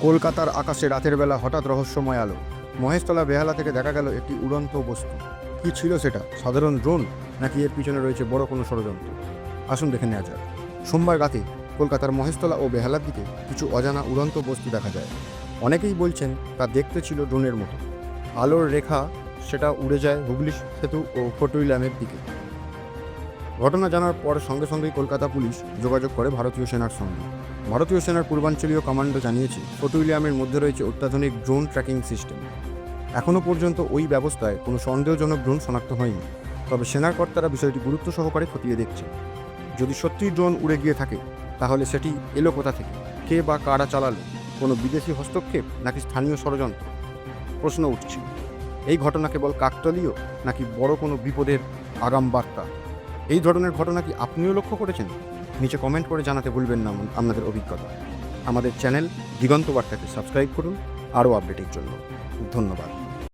কলকাতার আকাশে রাতের বেলা হঠাৎ রহস্যময় আলো। মহেশতলা বেহালা থেকে দেখা গেল একটি উড়ন্ত বস্তু। কি ছিল সেটা? সাধারণ ড্রোন? নাকি এর পিছনে রয়েছে বড় কোনো ষড়যন্ত্র? আসুন দেখে নেওয়া যাক। সোমবার রাতে কলকাতার মহেশতলা ও বেহালার দিকে কিছু অজানা উড়ন্ত বস্তু দেখা যায়। অনেকেই বলছেন, তা দেখতে ছিল ড্রোনের মতো। আলোর রেখা, সেটা উড়ে যায় হুগলি সেতু ও ফটুইলামের দিকে। ঘটনা জানার পর সঙ্গে সঙ্গেই কলকাতা পুলিশ যোগাযোগ করে ভারতীয় সেনার সঙ্গে। ভারতীয় সেনার পূর্বাঞ্চলীয় কমান্ডো জানিয়েছে ফোর্ট উইলিয়ামের মধ্যে রয়েছে অত্যাধুনিক ড্রোন ট্র্যাকিং সিস্টেম। এখনও পর্যন্ত ওই ব্যবস্থায় কোনো সন্দেহজনক ড্রোন শনাক্ত হয়নি, তবে সেনার কর্তারা বিষয়টি গুরুত্ব সহকারে খতিয়ে দেখছে যদি সত্যিই ড্রোন উড়ে গিয়ে থাকে, তাহলে সেটি এলো কোথা থেকে? কে বা কারা চালালো? কোনো বিদেশি হস্তক্ষেপ নাকি স্থানীয় ষড়যন্ত্র? প্রশ্ন উঠছে। এই ঘটনা কেবল কাকতলীয় নাকি বড় কোনো বিপদের আগাম বার্তা এই ধরনের ঘটনা কি আপনিও লক্ষ্য করেছেন? নিচে কমেন্ট করে জানাতে ভুলবেন না আপনাদের অভিজ্ঞতা। আমাদের চ্যানেল দিগন্ত বার্তাকে সাবস্ক্রাইব করুন, আরও আপডেটের জন্য। ধন্যবাদ।